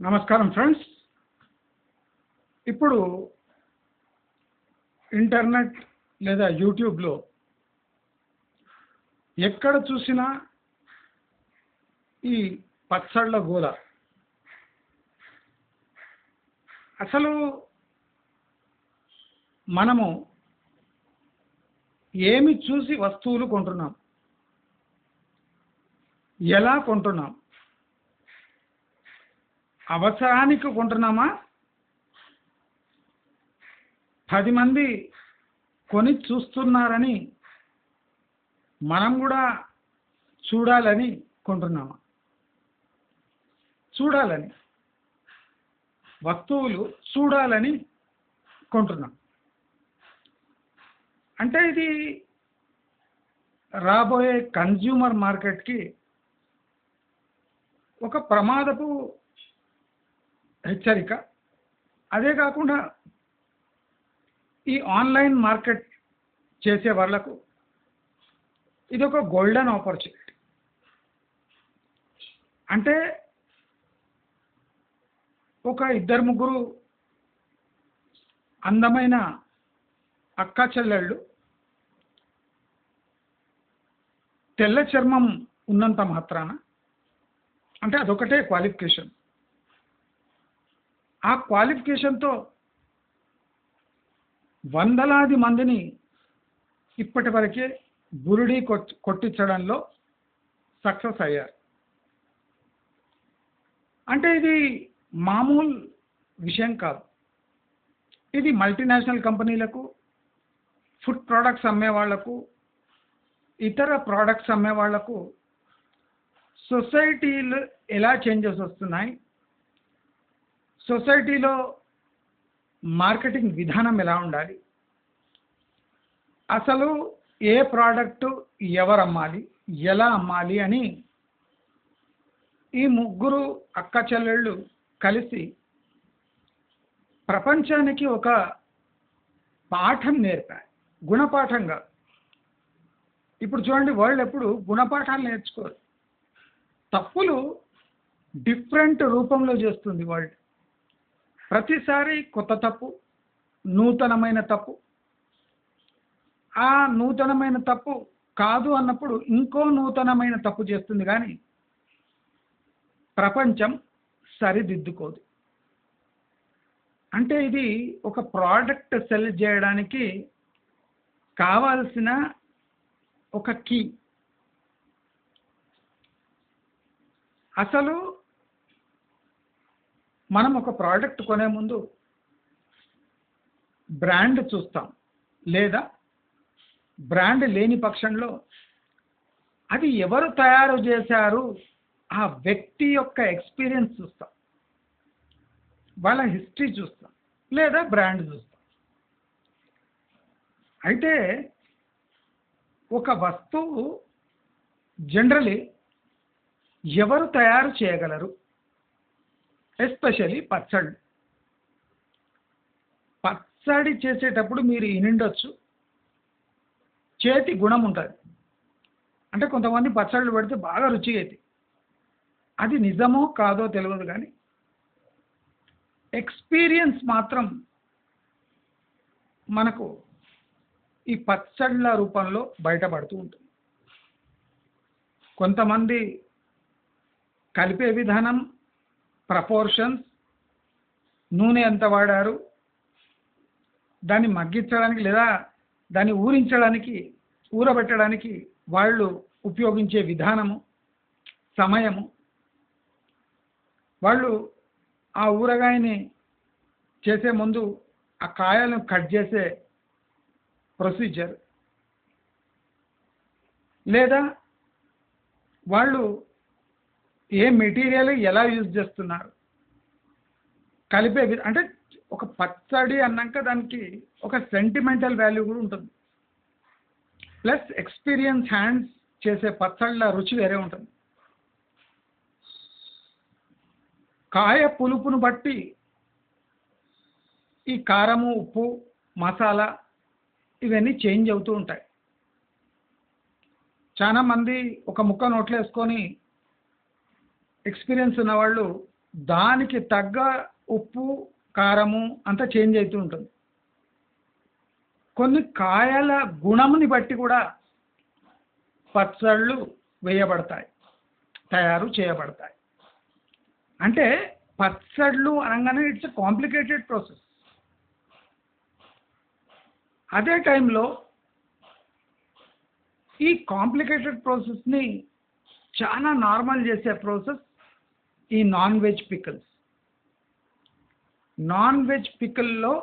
నమస్కారం ఫ్రెండ్స్. ఇప్పుడు ఇంటర్నెట్ లేదా యూట్యూబ్లో ఎక్కడ చూసినా ఈ పచ్చళ్ళ గోల. అసలు మనము ఏమి చూసి వస్తువులు కొంటున్నాం? ఎలా కొంటున్నాం? అవసరానికి కొంటున్నామా పది మంది కొని చూస్తున్నారని మనం కూడా చూడాలని కొంటున్నామా? చూడాలని. వస్తువులు చూడాలని కొంటున్నాం. అంటే ఇది రాబోయే కన్జ్యూమర్ మార్కెట్కి ఒక ప్రమాదపు హెచ్చరిక. అదే కాకుండా ఈ ఆన్లైన్ మార్కెట్ చేసే వాళ్ళకు ఇది ఒక గోల్డెన్ ఆపర్చునిటీ. అంటే ఒక ఇద్దరు ముగ్గురు అందమైన అక్క చెల్లెళ్ళు తెల్ల చర్మం ఉన్నంత మాత్రాన అంటే అదొకటే క్వాలిఫికేషన్. ఆ క్వాలిఫికేషన్తో వందలాది మందిని ఇప్పటి వరకే బురుడి కొట్టించడంలో సక్సెస్ అయ్యారు. అంటే ఇది మామూలు విషయం కాదు. ఇది మల్టీనేషనల్ కంపెనీలకు ఫుడ్ ప్రోడక్ట్స్ అమ్మే వాళ్ళకు ఇతర ప్రోడక్ట్స్ అమ్మే వాళ్ళకు సొసైటీలు ఎలా చేంజెస్ వస్తున్నాయి సొసైటీలో మార్కెటింగ్ విధానం ఎలా ఉండాలి? అసలు ఏ ప్రోడక్ట్ ఎవరు అమ్మాలి? ఎలా అమ్మాలి అని ఈ ముగ్గురు అక్క చెల్లెళ్ళు కలిసి ప్రపంచానికి ఒక పాఠం నేర్పారు. గుణపాఠంగా. ఇప్పుడు చూడండి వరల్డ్ ఎప్పుడు గుణపాఠాలు నేర్చుకోరు. తప్పులు డిఫరెంట్ రూపంలో చేస్తుంది వరల్డ్. ప్రతిసారి కొత్త తప్పు నూతనమైన తప్పు. ఆ నూతనమైన తప్పు కాదు అన్నప్పుడు ఇంకో నూతనమైన తప్పు చేస్తుంది కానీ ప్రపంచం సరిదిద్దుకోదు. అంటే ఇది ఒక ప్రోడక్ట్ సెల్ చేయడానికి కావాల్సిన ఒక కీ అసలు మనం ఒక ప్రోడక్ట్ కొనే ముందు బ్రాండ్ చూస్తాం. లేదా బ్రాండ్ లేని పక్షంలో అది ఎవరు తయారు చేశారు ఆ వ్యక్తి యొక్క ఎక్స్పీరియన్స్ చూస్తాం. వాళ్ళ హిస్టరీ చూస్తాం. లేదా బ్రాండ్ చూస్తాం. అయితే ఒక వస్తువు జనరలీ ఎవరు తయారు చేయగలరు? ఎస్పెషలీ పచ్చళ్ళు పచ్చడి చేసేటప్పుడు మీరు ఇనిండొచ్చు చేతి గుణం ఉంటుంది. అంటే కొంతమంది పచ్చళ్ళు పెడితే బాగా రుచిగా అవుతాయి అది నిజమో కాదో తెలియదు కానీ ఎక్స్పీరియన్స్ మాత్రం మనకు ఈ పచ్చళ్ళ రూపంలో బయటపడుతూ ఉంటుంది. కొంతమంది కలిపే విధానం ప్రపోర్షన్స్ నూనె ఎంత వాడారు దాన్ని మగ్గించడానికి లేదా దాన్ని ఊరించడానికి ఊరబెట్టడానికి వాళ్ళు ఉపయోగించే విధానము సమయము. వాళ్ళు ఆ ఊరగాయని చేసే ముందు ఆ కాయలను కట్ చేసే ప్రొసీజర్. లేదా వాళ్ళు ఏ మెటీరియల్ ఎలా యూజ్ చేస్తున్నారు? కలిపే అంటే ఒక పచ్చడి అన్నాక దానికి ఒక సెంటిమెంటల్ వాల్యూ కూడా ఉంటుంది. ప్లస్ ఎక్స్పీరియన్స్ హ్యాండ్స్ చేసే పచ్చళ్ళ రుచి వేరే ఉంటుంది. కాయ పులుపును బట్టి ఈ కారము ఉప్పు మసాలా ఇవన్నీ చేంజ్ అవుతూ ఉంటాయి. చాలా మంది ఒక ముక్క నోట్లో వేసుకొని ఎక్స్పీరియన్స్ ఉన్నవాళ్ళు దానికి తగ్గ ఉప్పు కారము అంతా చేంజ్ అవుతూ ఉంటుంది. కొన్ని కాయల గుణముని బట్టి కూడా పచ్చళ్ళు వేయబడతాయి తయారు చేయబడతాయి. అంటే పచ్చళ్ళు అనగానే ఇట్స్ కాంప్లికేటెడ్ ప్రాసెస్ అదే టైంలో ఈ కాంప్లికేటెడ్ ప్రాసెస్ని చాలా నార్మల్ చేసే ప్రాసెస్ ఈ non veg pickles non veg పికల్లో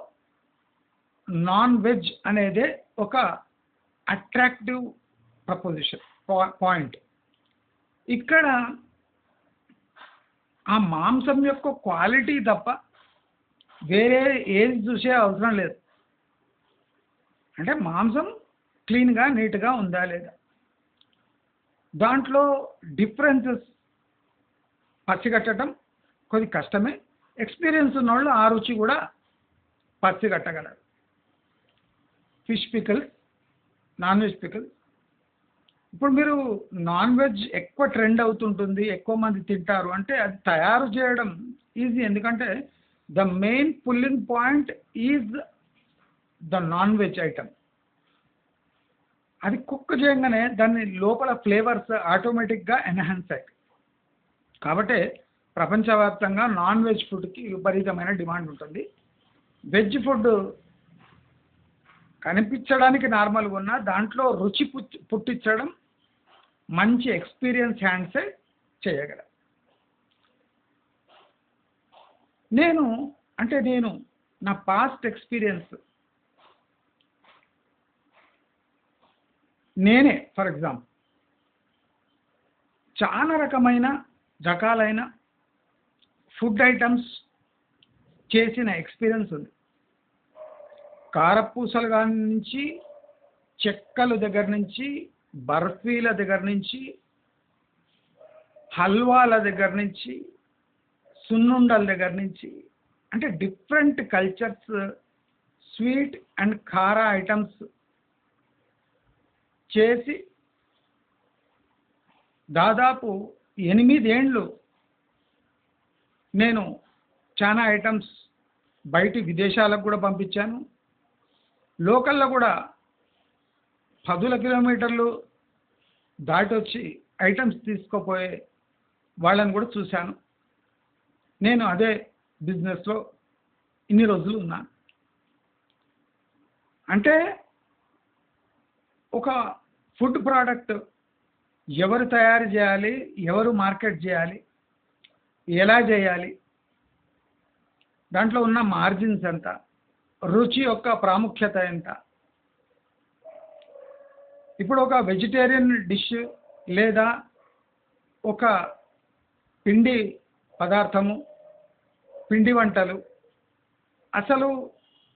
non veg అనేది ఒక అట్రాక్టివ్ ప్రపోజిషన్ పాయింట్ ఇక్కడ ఆ మాంసం యొక్క క్వాలిటీ తప్ప వేరే ఏది చూసే అవసరం లేదు. అంటే మాంసం క్లీన్గా నీట్గా ఉందా లేదా? దాంట్లో డిఫరెన్సెస్ పచ్చిగట్టడం కొద్ది కష్టమే. ఎక్స్పీరియన్స్ ఉన్నవాళ్ళు ఆ రుచి కూడా పచ్చిగట్టగలరు fish pickle non veg pickle ఇప్పుడు మీరు నాన్ వెజ్ ఎక్కువ ట్రెండ్ అవుతుంటుంది ఎక్కువ మంది తింటారు అంటే అది తయారు చేయడం ఈజీ ఎందుకంటే the main pulling point is the non veg item అది కుక్ చేయగానే దాని లోపల ఫ్లేవర్స్ ఆటోమేటిక్గా ఎన్హాన్స్ అవుతాయి కాబట్టి ప్రపంచవ్యాప్తంగా నాన్ వెజ్ ఫుడ్కి విపరీతమైన డిమాండ్ ఉంటుంది. వెజ్ ఫుడ్ కనిపించడానికి నార్మల్గా ఉన్న దాంట్లో రుచి పుట్- పుట్టించడం మంచి ఎక్స్పీరియన్స్ హ్యాండ్సే చేయగలరు నేను అంటే నేను నా పాస్ట్ ఎక్స్పీరియన్స్ నేనే ఫర్ ఎగ్జాంపుల్. చాలా రకమైన రకాలైన ఫుడ్ ఐటమ్స్ చేసిన ఎక్స్పీరియన్స్ ఉంది. కారపూసల నుంచి చెక్కలు దగ్గర నుంచి బర్ఫీల దగ్గర నుంచి హల్వాల దగ్గర నుంచి సున్నుండల దగ్గర నుంచి అంటే డిఫరెంట్ కల్చర్స్ స్వీట్ అండ్ కారా ఐటమ్స్ చేసి దాదాపు ఎనిమిదేండ్లు నేను చాలా ఐటమ్స్ బయటి విదేశాలకు కూడా పంపించాను. లోకల్లో కూడా పదుల కిలోమీటర్లు దాటి వచ్చి ఐటమ్స్ తీసుకుపోయే వాళ్ళని కూడా చూశాను. నేను అదే బిజినెస్లో ఇన్ని రోజులు ఉన్నాను. అంటే ఒక ఫుడ్ ప్రోడక్ట్ ఎవరు తయారు చేయాలి ఎవరు మార్కెట్ చేయాలి ఎలా చేయాలి దాంట్లో ఉన్న మార్జిన్స్ ఎంత రుచి యొక్క ప్రాముఖ్యత ఎంత. ఇప్పుడు ఒక వెజిటేరియన్ డిష్ లేదా ఒక పిండి పదార్థము పిండి వంటలు అసలు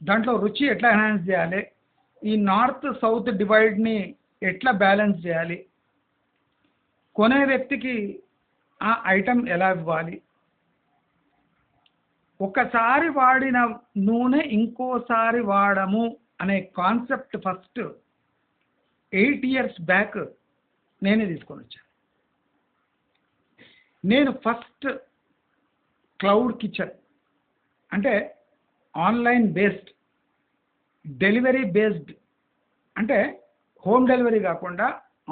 దాంట్లో రుచి ఎట్లా ఎన్హాన్స్ చేయాలి ఈ నార్త్ సౌత్ డివైడ్ని ఎట్లా బ్యాలెన్స్ చేయాలి కొనే వ్యక్తికి ఆ ఐటమ్ ఎలా ఇవ్వాలి? ఒకసారి వాడిన నూనె ఇంకోసారి వాడము అనే concept first eight years back నేనే తీసుకొని వచ్చాను నేను ఫస్ట్ క్లౌడ్ కిచెన్ అంటే ఆన్లైన్ బేస్డ్ డెలివరీ బేస్డ్ అంటే హోమ్ డెలివరీ కాకుండా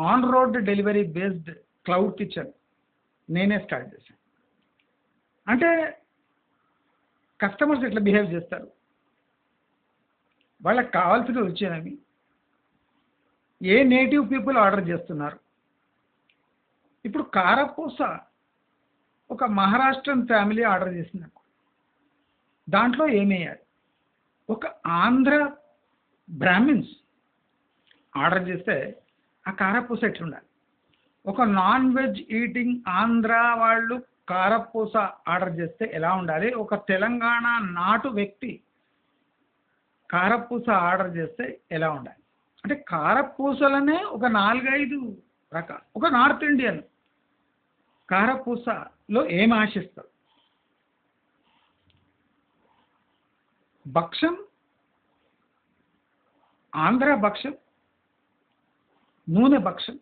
on road delivery based cloud kitchen నేనే స్టార్ట్ చేశాను. అంటే కస్టమర్స్ ఎట్లా బిహేవ్ చేస్తారు? వాళ్ళకి కావాల్సిన రుచినవి ఏ నేటివ్ పీపుల్ ఆర్డర్ చేస్తున్నారు? ఇప్పుడు కారపూస ఒక మహారాష్ట్రన్ ఫ్యామిలీ ఆర్డర్ చేసింది నాకు దాంట్లో ఏమేయాలి? ఒక ఆంధ్ర బ్రాహ్మిన్స్ ఆర్డర్ చేస్తే ఆ కారపూస ఎట్లుండాలి? ఒక నాన్ వెజ్ ఈటింగ్ ఆంధ్ర వాళ్ళు కారపూస ఆర్డర్ చేస్తే ఎలా ఉండాలి? ఒక తెలంగాణ నాటు వ్యక్తి కారపూస ఆర్డర్ చేస్తే ఎలా ఉండాలి? అంటే కారపూసలనే ఒక నాలుగైదు రకాలు ఒక నార్త్ ఇండియన్ కారపూసలో ఏం ఆశిస్తారు? భక్ష్యం ఆంధ్ర భక్ష్యం నూనె భక్ష్యం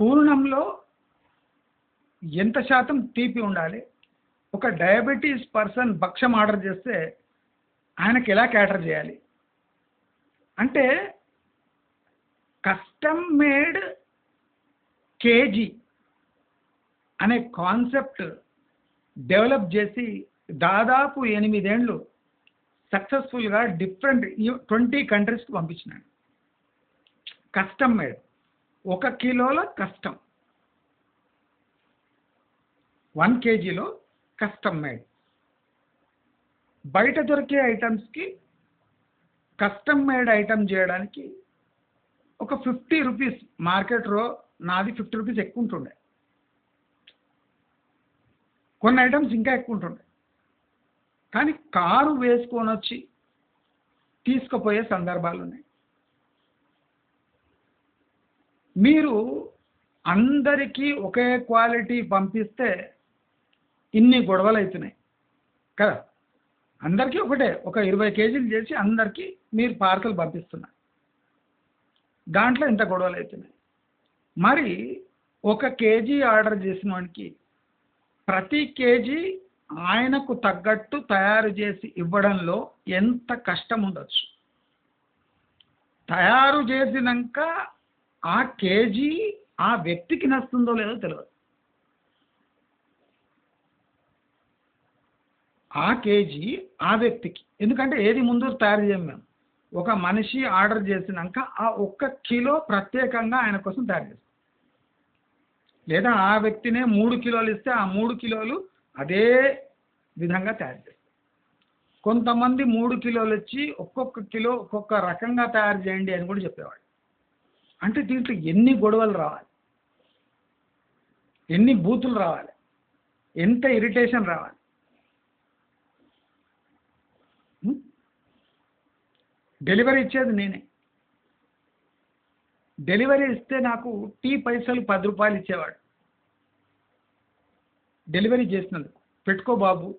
పూర్ణంలో ఎంత శాతం తీపి ఉండాలి? ఒక డయాబెటీస్ పర్సన్ భక్ష్యం ఆర్డర్ చేస్తే ఆయనకి ఎలా క్యాటర్ చేయాలి? అంటే కస్టమ్ మేడ్ కేజీ అనే కాన్సెప్ట్ డెవలప్ చేసి దాదాపు ఎనిమిదేండ్లు సక్సెస్ఫుల్గా డిఫరెంట్ ట్వంటీ కంట్రీస్కి పంపించినాడు. కస్టమ్ మేడ్ ఒక కిలోల కస్టమ్ వన్ కేజీలో కస్టమ్ మేడ్. బయట దొరికే ఐటమ్స్కి కస్టమ్ మేడ్ ఐటమ్ చేయడానికి ఒక ఫిఫ్టీ రూపీస్ మార్కెట్లో నాది ఫిఫ్టీ రూపీస్ ఎక్కువ ఉంటుండే. కొన్ని ఐటమ్స్ ఇంకా ఎక్కువ ఉంటుండే. కానీ కారు వేసుకొని వచ్చి తీసుకుపోయే సందర్భాలు ఉన్నాయి మీరు అందరికీ ఒకే క్వాలిటీ పంపిస్తే ఇన్ని గొడవలు అవుతున్నాయి కదా? అందరికీ ఒకటే ఒక ఇరవై కేజీలు చేసి అందరికీ మీరు పార్సల్ పంపిస్తున్నారు. దాంట్లో ఇంత గొడవలు అవుతున్నాయి మరి ఒక కేజీ ఆర్డర్ చేసిన వాడికి ప్రతి కేజీ ఆయనకు తగ్గట్టు తయారు చేసి ఇవ్వడంలో ఎంత కష్టం ఉండొచ్చు. తయారు చేసినాక ఆ కేజీ ఆ వ్యక్తికి నస్తుందో లేదో తెలియదు ఆ కేజీ ఆ వ్యక్తికి. ఎందుకంటే ఏది ముందు తయారు చేయం మేము. ఒక మనిషి ఆర్డర్ చేసినాక ఆ ఒక్క కిలో ప్రత్యేకంగా ఆయన కోసం తయారు చేస్తాం. లేదా ఆ వ్యక్తినే మూడు కిలోలు ఇస్తే ఆ మూడు కిలోలు అదే విధంగా తయారు చేస్తాం. కొంతమంది మూడు కిలోలు వచ్చి ఒక్కొక్క కిలో ఒక్కొక్క రకంగా తయారు చేయండి అని కూడా చెప్పేవాడు అంటే దీంట్లో ఎన్ని గొడవలు రావాలి? ఎన్ని బూతులు రావాలి? ఎంత ఇరిటేషన్ రావాలి? డెలివరీ ఇచ్చేది నేనే. డెలివరీ ఇస్తే నాకు టీ పైసలు పది రూపాయలు ఇచ్చేవాడు. డెలివరీ చేసినందుకు. పెట్టుకో బాబు.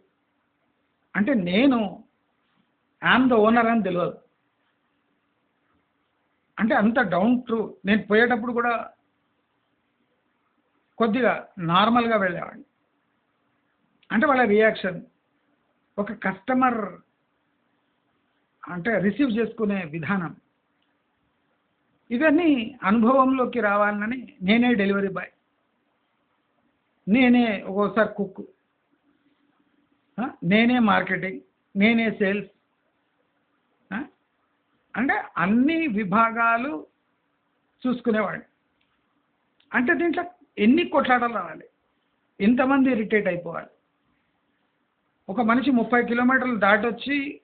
అంటే నేను ఆమ్ ద ఓనర్ అని తెలియదు అంటే అంత డౌన్ ట్రూ నేను పోయేటప్పుడు కూడా కొద్దిగా నార్మల్గా వెళ్ళేవాడిని. అంటే వాళ్ళ రియాక్షన్ ఒక కస్టమర్ అంటే రిసీవ్ చేసుకునే విధానం. ఇవన్నీ అనుభవంలోకి రావాలని నేనే డెలివరీ బాయ్ నేనే ఒక్కోసారి కుక్ నేనే మార్కెటింగ్ నేనే సేల్స్ అంటే అన్ని విభాగాలు చూసుకునేవాడిని అంటే దీంట్లో ఎన్ని కొట్లాటలు రావాలి? ఎంతమంది ఇరిటేట్ అయిపోవాలి? ఒక మనిషి ముప్పై కిలోమీటర్లు దాటొచ్చి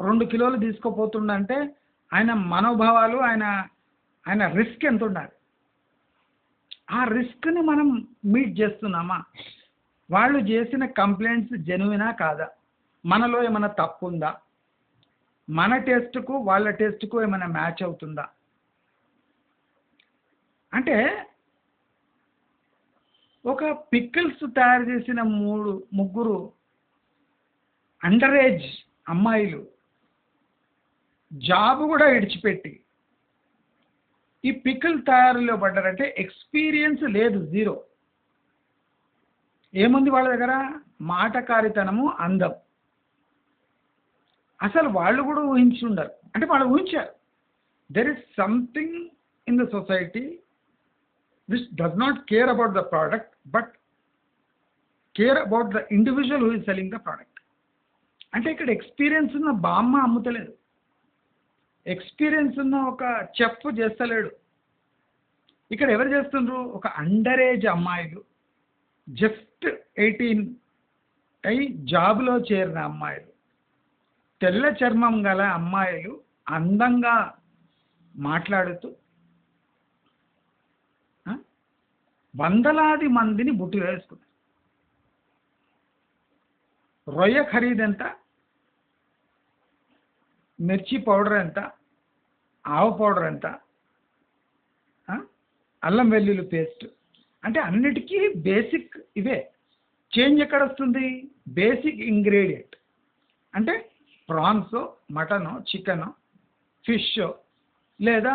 రెండు కిలోలు తీసుకుపోతుండంటే ఆయన మనోభావాలు ఆయన ఆయన రిస్క్ ఎంత ఉండాలి? ఆ రిస్క్ని మనం మీట్ చేస్తున్నామా? వాళ్ళు చేసిన కంప్లైంట్స్ జెన్యునా కాదా? మనలో ఏమైనా తప్పు ఉందా మన టేస్ట్కు వాళ్ళ టేస్ట్కు ఏమైనా మ్యాచ్ అవుతుందా? అంటే ఒక పికిల్స్ తయారు చేసిన మూడు ముగ్గురు అండర్ ఏజ్ అమ్మాయిలు జాబ్ కూడా విడిచిపెట్టి ఈ పికిల్ తయారీలో పడ్డారంటే ఎక్స్పీరియన్స్ లేదు జీరో ఏముంది వాళ్ళ దగ్గర? మాటకారితనము అందం. అసలు వాళ్ళు కూడా ఊహించి ఉండరు అంటే వాళ్ళు ఊహించారు. There is something in the society which does not care about the product but care about the individual who is selling the product అంటే ఇక్కడ ఎక్స్పీరియన్స్ ఉన్న బామ్మ అమ్ముతలేదు. ఎక్స్పీరియన్స్ ఉన్న ఒక చెఫ్ చేస్తలేడు. ఇక్కడ ఎవరు చేస్తుండ్రు? ఒక అండర్ ఏజ్ అమ్మాయిలు. జస్ట్ ఎయిటీన్ అయి జాబ్లో చేరిన అమ్మాయిలు. తెల్ల చర్మం గల అమ్మాయిలు అందంగా మాట్లాడుతూ వందలాది మందిని బుట్టి వేసుకున్నారు రొయ్య ఖరీదు ఎంత? మిర్చి పౌడర్ ఎంత? ఆవు పౌడర్ ఎంత? అల్లం వెల్లుల్లి పేస్ట్. అంటే అన్నిటికీ బేసిక్ ఇవే. చేంజ్ ఎక్కడ వస్తుంది? Basic ingredient. అంటే ప్రాన్స్ మటను చికెను ఫిష్ లేదా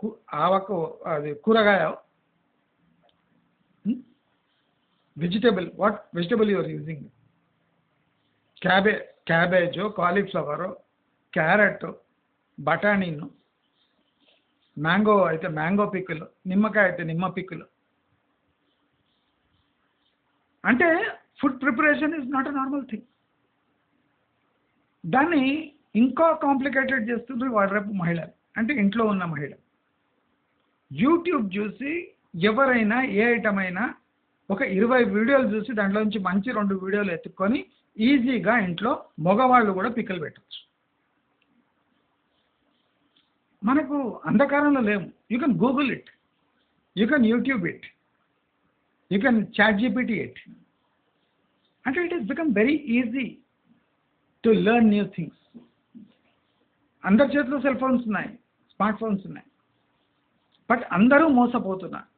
కు- ఆవకు అది కూరగాయ vegetable vegetable what vegetable your using cabbage cabbage cauliflower carrot బఠానీను mango అయితే మ్యాంగో పిక్కులు నిమ్మకాయ అయితే నిమ్మ పిక్కులు. అంటే food preparation is not a normal thing దాన్ని ఇంకా కాంప్లికేటెడ్ చేస్తుంది వాడు మహిళ అంటే ఇంట్లో ఉన్న మహిళ. యూట్యూబ్ చూసి ఎవరైనా ఏ ఐటమ్ అయినా ఒక ఇరవై వీడియోలు చూసి దాంట్లో నుంచి మంచి రెండు వీడియోలు ఎత్తుక్కొని ఈజీగా ఇంట్లో మగవాళ్ళు కూడా పిక్కలు పెట్టచ్చు. మనకు అంధకారంలో లేము. You can Google it you can YouTube it you can ChatGPT it అంటే it is become very easy to learn new things అందరి చేతిలో సెల్ ఫోన్స్ ఉన్నాయి స్మార్ట్ ఫోన్స్ ఉన్నాయి. బట్ అందరూ మోసపోతున్నారు.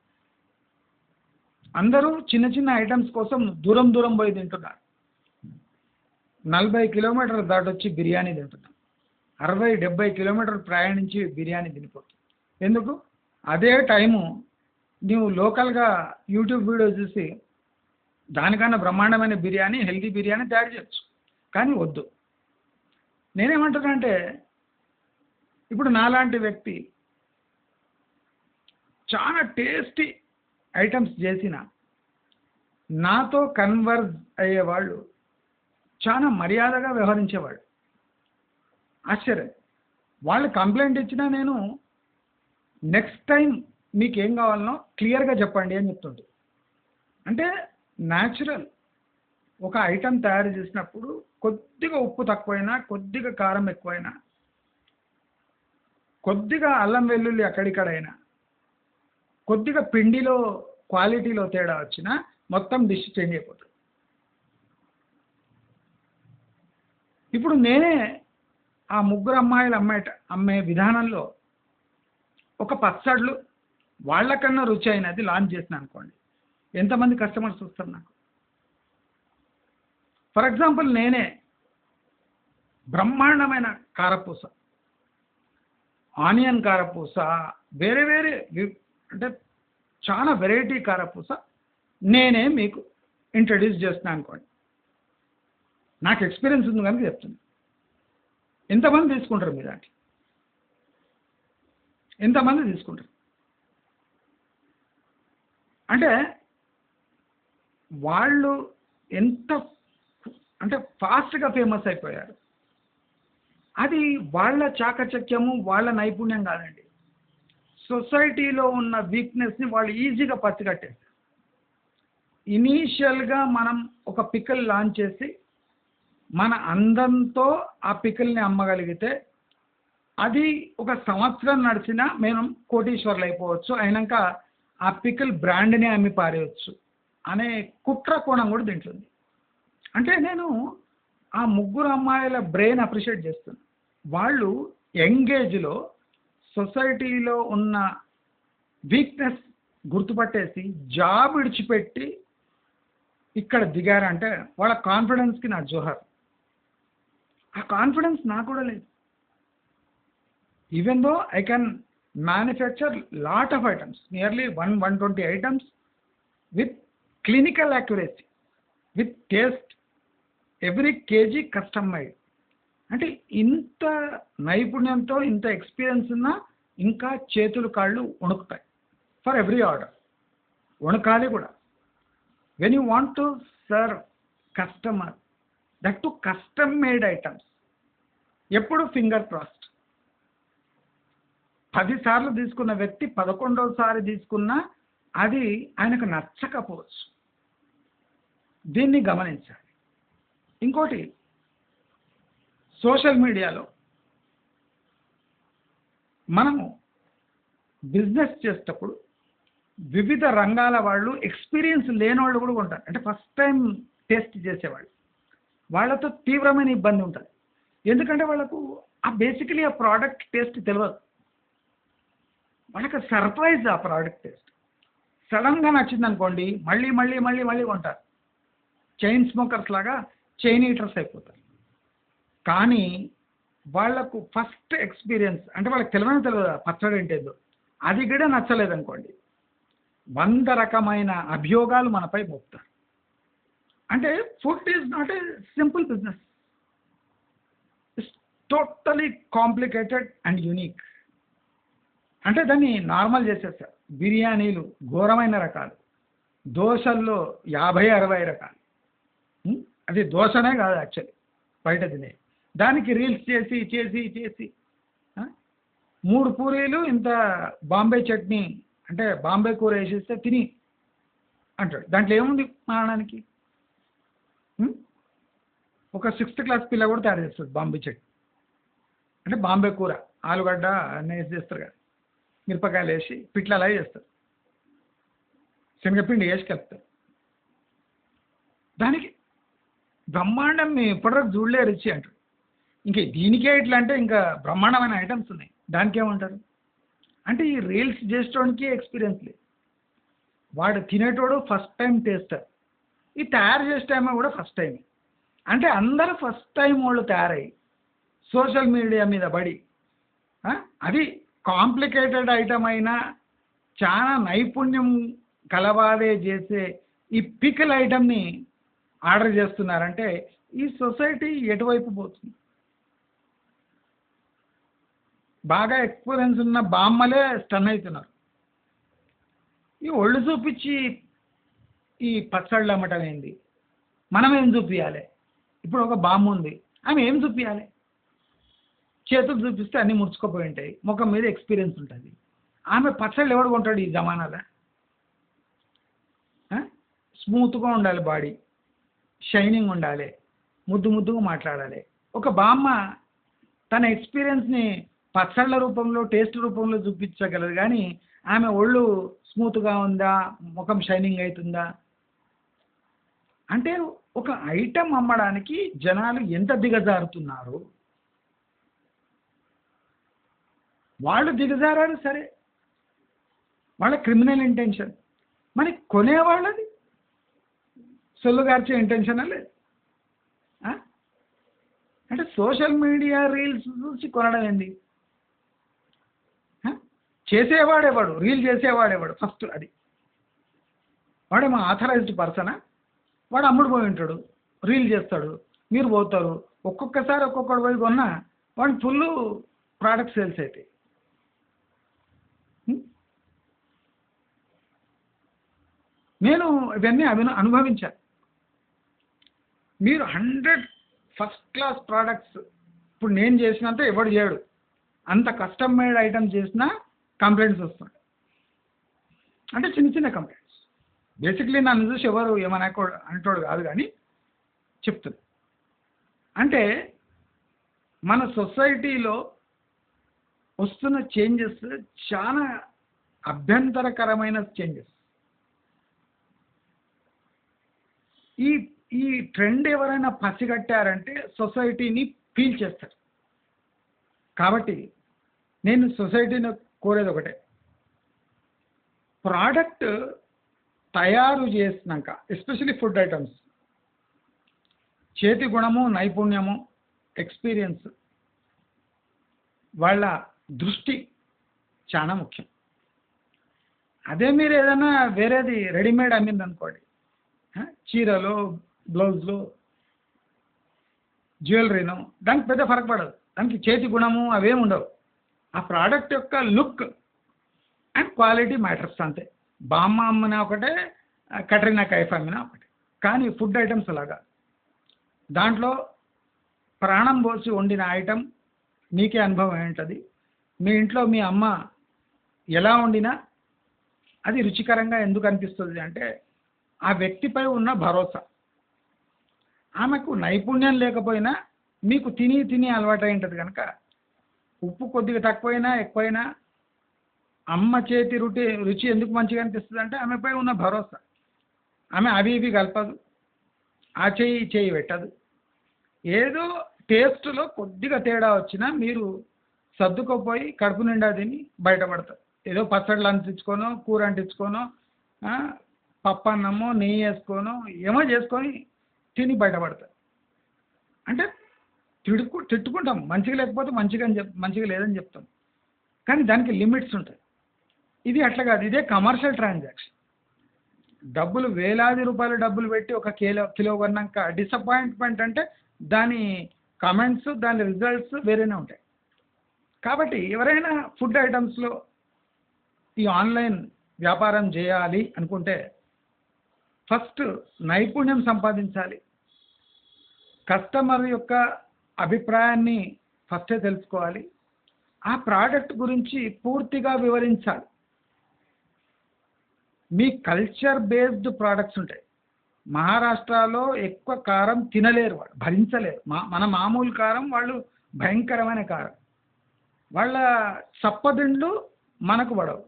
అందరూ చిన్న చిన్న ఐటమ్స్ కోసం దూరం దూరం పోయి తింటున్నారు. నలభై కిలోమీటర్లు దాటొచ్చి బిర్యానీ తింటున్నాం అరవై డెబ్బై కిలోమీటర్లు ప్రయాణించి బిర్యానీ తినిపోతుంది ఎందుకు? అదే టైము నువ్వు లోకల్గా యూట్యూబ్ వీడియో చూసి దానికన్నా బ్రహ్మాండమైన బిర్యానీ హెల్దీ బిర్యానీ తయారు చేయొచ్చు. కానీ వద్దు. నేనేమంటున్నానంటే ఇప్పుడు నాలాంటి వ్యక్తి చాలా టేస్టీ ఐటమ్స్ చేసిన నాతో కన్వర్జ్ అయ్యేవాళ్ళు చాలా మర్యాదగా వ్యవహరించేవాళ్ళు. ఆశ్చర్యం. వాళ్ళు కంప్లైంట్ ఇచ్చినా నేను నెక్స్ట్ టైం మీకు ఏం కావాలనో క్లియర్గా చెప్పండి అని చెప్తుంటే అంటే న్యాచురల్ ఒక ఐటమ్ తయారు చేసినప్పుడు కొద్దిగా ఉప్పు తక్కువైనా కొద్దిగా కారం ఎక్కువైనా కొద్దిగా అల్లం వెల్లుల్లి అక్కడిక్కడైనా కొద్దిగా పిండిలో క్వాలిటీలో తేడా వచ్చినా మొత్తం డిష్ చేంజ్ అయిపోతుంది. ఇప్పుడు నేనే ఆ ముగ్గురు అమ్మాయిలు అమ్మే అమ్మే విధానంలో ఒక పచ్చళ్ళు వాళ్ళకన్నా రుచి అయినది లాంచ్ చేసిన అనుకోండి. ఎంతమంది కస్టమర్స్ వస్తారు నాకు? ఫర్ ఎగ్జాంపుల్ నేనే బ్రహ్మాండమైన కారపూస ఆనియన్ కారపూస వేరే వేరే వి- అంటే చాలా వెరైటీ కారపూస నేనే మీకు ఇంట్రడ్యూస్ చేస్తున్నాను అనుకోండి. నాకు ఎక్స్పీరియన్స్ ఉంది కనుక చెప్తుంది ఎంతమంది తీసుకుంటారు మీ దాంట్లో? ఎంతమంది తీసుకుంటారు? అంటే వాళ్ళు ఎంత అంటే ఫాస్ట్గా ఫేమస్ అయిపోయారు అది వాళ్ళ చాకచక్యము వాళ్ళ నైపుణ్యం కాదండి. సొసైటీలో ఉన్న వీక్నెస్ని వాళ్ళు ఈజీగా పచ్చికట్టేస్తారు ఇనీషియల్గా మనం ఒక పికల్ లాంచ్ చేసి మన అందంతో ఆ పికల్ని అమ్మగలిగితే అది ఒక సంవత్సరం నడిచినా మేము కోటీశ్వర్లు అయిపోవచ్చు. అయినాక ఆ పికల్ బ్రాండ్ని అమ్మి పారేయచ్చు అనే కుట్ర కోణం కూడా దీంట్లో ఉంది అంటే నేను ఆ ముగ్గురు అమ్మాయిల బ్రెయిన్ అప్రిషియేట్ చేస్తాను వాళ్ళు యంగేజ్లో సొసైటీలో ఉన్న వీక్నెస్ గుర్తుపట్టేసి జాబ్ విడిచిపెట్టి ఇక్కడ దిగారంటే వాళ్ళ కాన్ఫిడెన్స్కి నా జోహర్. ఆ కాన్ఫిడెన్స్ నాకు కూడా లేదు. Even though I can manufacture lot of items nearly one one twenty items with clinical accuracy with taste every KG custom made అంటే ఇంత నైపుణ్యంతో ఇంత ఎక్స్పీరియన్స్ ఉన్నా ఇంకా చేతులు కాళ్ళు వణుకుతాయి. ఫర్ ఎవ్రీ ఆర్డర్ వణుకాలి కూడా. When you want to serve customer that to custom made items ఎప్పుడు ఫింగర్ క్రాస్డ్ పదిసార్లు తీసుకున్న వ్యక్తి పదకొండవసారి తీసుకున్నా అది ఆయనకు నచ్చకపోవచ్చు. దీన్ని గమనించాలి. ఇంకోటి సోషల్ మీడియాలో మనము బిజినెస్ చేసేటప్పుడు వివిధ రంగాల వాళ్ళు ఎక్స్పీరియన్స్ లేని వాళ్ళు కూడా ఉంటారు. అంటే ఫస్ట్ టైం టేస్ట్ చేసేవాళ్ళు. వాళ్ళతో తీవ్రమైన ఇబ్బంది ఉంటుంది. ఎందుకంటే వాళ్ళకు ఆ బేసికలీ ఆ ప్రోడక్ట్ టేస్ట్ తెలియదు వాళ్ళకి సర్ప్రైజ్ ఆ ప్రోడక్ట్ టేస్ట్. సడన్గా నచ్చింది అనుకోండి మళ్ళీ మళ్ళీ మళ్ళీ మళ్ళీ కొంటారు. చైన్ స్మోకర్స్ లాగా చైన్ ఈటర్స్ అయిపోతారు. కానీ వాళ్ళకు ఫస్ట్ ఎక్స్పీరియన్స్ అంటే వాళ్ళకి తెలియని తెలియదు పచ్చడి ఏంటేదో అది కూడా నచ్చలేదు అనుకోండి. వంద రకమైన అభియోగాలు మనపై మోపుతారు. అంటే food is not a simple business it's totally complicated and unique అంటే దాన్ని నార్మల్ చేసేస్తారు. బిర్యానీలు ఘోరమైన రకాలు. దోశల్లో యాభై అరవై రకాలు. అది దోశనే కాదు యాక్చువల్లీ బయట తినే. దానికి రీల్స్ చేసి చేసి చేసి మూడు పూరీలు ఇంత బాంబే చట్నీ అంటే బాంబే కూర వేసేస్తే తిని అంటాడు. దాంట్లో ఏముంది మానడానికి? ఒక సిక్స్త్ క్లాస్ పిల్ల కూడా తయారు చేస్తుంది బాంబే చట్నీ. అంటే బాంబే కూర ఆలుగడ్డ అన్నీ వేసి చేస్తారు కదా. మిరపకాయలు వేసి పిట్లు అలా చేస్తారు. శనగపిండి వేసి కలుపుతారు. దానికి బ్రహ్మాండం మేము ఇప్పటివరకు చూడలే రుచి అంటారు ఇంక దీనికే ఇట్లా అంటే ఇంకా బ్రహ్మాండమైన ఐటమ్స్ ఉన్నాయి. దానికి ఏమంటారు? అంటే ఈ రీల్స్ చేసేటోనికి ఎక్స్పీరియన్స్ లేదు. వాడు తినేటోడు ఫస్ట్ టైం టేస్టర్. ఈ తయారు చేసే టైం కూడా ఫస్ట్ టైం అంటే అందరూ ఫస్ట్ టైం వాళ్ళు తయారయ్యి సోషల్ మీడియా మీద పడి అది కాంప్లికేటెడ్ ఐటమ్ అయినా చాలా నైపుణ్యం కలవాదే చేసే ఈ పికల్ ఐటమ్ని ఆర్డర్ చేస్తున్నారంటే ఈ సొసైటీ ఎటువైపు పోతుంది? బాగా ఎక్స్పీరియన్స్ ఉన్న బామ్మలే స్టన్ అవుతున్నారు. ఈ ఒళ్ళు చూపించి ఈ పచ్చళ్ళు అమ్మటం ఏంది? మనం ఏం చూపించాలి ఇప్పుడు ఒక బామ్మ ఉంది. ఆమె ఏం చూపించాలి చేతులు చూపిస్తే అన్నీ ముడుచుకుపోయి ఉంటాయి. ముఖం మీద ఎక్స్పీరియన్స్ ఉంటుంది. ఆమె పచ్చళ్ళు ఎవడు కొంటాడు ఈ జమానాలో? స్మూత్గా ఉండాలి బాడీ. షైనింగ్ ఉండాలి ముద్దు ముద్దుగా మాట్లాడాలి. ఒక బామ్మ తన ఎక్స్పీరియన్స్ని పచ్చళ్ళ రూపంలో టేస్ట్ రూపంలో చూపించగలదు కానీ ఆమె ఒళ్ళు స్మూత్గా ఉందా ముఖం షైనింగ్ అవుతుందా అంటే ఒక ఐటెం అమ్మడానికి జనాలు ఎంత దిగజారుతున్నారు? వాళ్ళు దిగజారారు సరే. వాళ్ళ క్రిమినల్ ఇంటెన్షన్. మరి కొనేవాళ్ళది? సొల్లుగార్చే ఇంటెన్షన్ లేదు? అంటే సోషల్ మీడియా రీల్స్ చూసి కొనడం ఏంది? చేసేవాడేవాడు రీల్ చేసేవాడేవాడు ఫస్ట్ అది. వాడేమో ఆథరైజ్డ్ పర్సనా వాడు అమ్ముడు పోయి ఉంటాడు. రీల్ చేస్తాడు. మీరు పోతారు. ఒక్కొక్కసారి ఒక్కొక్కడు పోయి కొన్నా వాడి ఫుల్ ప్రోడక్ట్ సేల్స్ అవుతాయి నేను ఇవన్నీ అవి అనుభవించాను మీరు హండ్రెడ్ ఫస్ట్ క్లాస్ ప్రోడక్ట్స్ ఇప్పుడు నేను చేసినంత ఎవడు చేయడు. అంత కస్టమ్ మేడ్ ఐటమ్ చేసినా కంప్లైంట్స్ వస్తాయి. అంటే చిన్న చిన్న కంప్లైంట్స్. బేసిక్లీ నన్ను చూసి ఎవరు ఏమన్నా అంటోడు కాదు కానీ చెప్తుంది అంటే మన సొసైటీలో వస్తున్న చేంజెస్ చాలా అభ్యంతరకరమైన చేంజెస్. ఈ ఈ ట్రెండ్ ఎవరైనా పసిగట్టారంటే సొసైటీని ఫీల్ చేస్తారు. కాబట్టి నేను సొసైటీని కోరేది ఒకటే. ప్రోడక్ట్ తయారు చేసినాక ఎస్పెషలీ ఫుడ్ ఐటమ్స్ చేతి గుణము నైపుణ్యము ఎక్స్పీరియన్స్ వాళ్ళ దృష్టి చాలా ముఖ్యం. అదే మీరు ఏదైనా వేరేది రెడీమేడ్ అమ్మింది అనుకోండి చీరలో బ్లౌజులు జ్యువెలరీను దానికి పెద్ద ఫరక్ పడదు. దానికి చేతి గుణము అవేం ఉండవు. ఆ ప్రోడక్ట్ యొక్క లుక్ అండ్ క్వాలిటీ మ్యాటర్స్ అంతే. బామ్మ అమ్మిన ఒకటే కటరీనా కట్రీనా కైఫ్ అమ్మిన ఒకటే. కానీ ఫుడ్ ఐటమ్స్ అలాగా దాంట్లో ప్రాణం పోసి వండిన ఐటమ్ మీకే అనుభవం ఏంటది? మీ ఇంట్లో మీ అమ్మ ఎలా వండినా అది రుచికరంగా ఎందుకు అనిపిస్తుంది అంటే ఆ వ్యక్తిపై ఉన్న భరోసా. ఆమెకు నైపుణ్యం లేకపోయినా మీకు తిని తిని అలవాటై ఉంటుంది కనుక ఉప్పు కొద్దిగా తక్కువైనా ఎక్కువైనా అమ్మ చేతి రుచి రుచి ఎందుకు మంచిగా అనిపిస్తుంది అంటే ఆమెపై ఉన్న భరోసా. ఆమె అవి ఇవి కలపదు. ఆ చేయి చేయి పెట్టదు. ఏదో టేస్ట్లో కొద్దిగా తేడా వచ్చినా మీరు సర్దుకోపోయి కడుపు నిండా తిని బయటపడతారు. ఏదో పచ్చళ్ళు అంటించుకోనో కూర అంటించుకోనో ఆ, పప్పు అన్నమో నెయ్యి వేసుకోనో ఏమో చేసుకొని తిని బయటపడతాయి. అంటే తిడుకు తిట్టుకుంటాం. మంచిగా లేకపోతే మంచిగా అని చెప్ మంచిగా లేదని చెప్తాం. కానీ దానికి లిమిట్స్ ఉంటాయి. ఇది అట్లా కాదు. ఇదే కమర్షియల్ ట్రాన్సాక్షన్ డబ్బులు వేలాది రూపాయల డబ్బులు పెట్టి ఒక కిలో కిలో కొన్నాక డిసప్పాయింట్మెంట్ అంటే దాని కమెంట్స్ దాని రిజల్ట్స్ వేరేనే ఉంటాయి. కాబట్టి ఎవరైనా ఫుడ్ ఐటమ్స్లో ఈ ఆన్లైన్ వ్యాపారం చేయాలి అనుకుంటే ఫస్ట్ నైపుణ్యం సంపాదించాలి. కస్టమర్ యొక్క అభిప్రాయాన్ని ఫస్టే తెలుసుకోవాలి. ఆ ప్రోడక్ట్ గురించి పూర్తిగా వివరించాలి. మీ కల్చర్ బేస్డ్ ప్రోడక్ట్స్ ఉంటాయి. మహారాష్ట్రలో ఎక్కువ కారం తినలేరు వాళ్ళు భరించలేరు. మా మన మామూలు కారం వాళ్ళు భయంకరమైన కారం. వాళ్ళ చప్పదిండ్లు మనకు పడవు.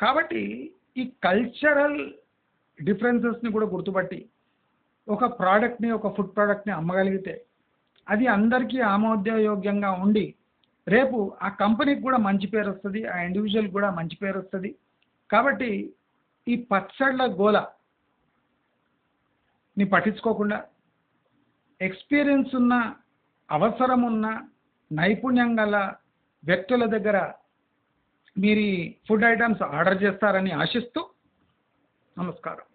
కాబట్టి ఈ కల్చరల్ డిఫరెన్సెస్ని కూడా గుర్తుపట్టి ఒక ప్రోడక్ట్ని ఒక ఫుడ్ ప్రోడక్ట్ని అమ్మగలిగితే అది అందరికీ ఆమోదయోగ్యంగా ఉండి రేపు ఆ కంపెనీకి కూడా మంచి పేరు వస్తుంది ఆ ఇండివిజువల్ కూడా మంచి పేరు వస్తుంది. కాబట్టి ఈ పచ్చళ్ళ గోల ని పట్టించుకోకుండా ఎక్స్పీరియన్స్ ఉన్న అవసరం ఉన్న నైపుణ్యం గల వ్యక్తుల దగ్గర మీరు ఈ ఫుడ్ ఐటమ్స్ ఆర్డర్ చేస్తారని ఆశిస్తూ నమస్కారం.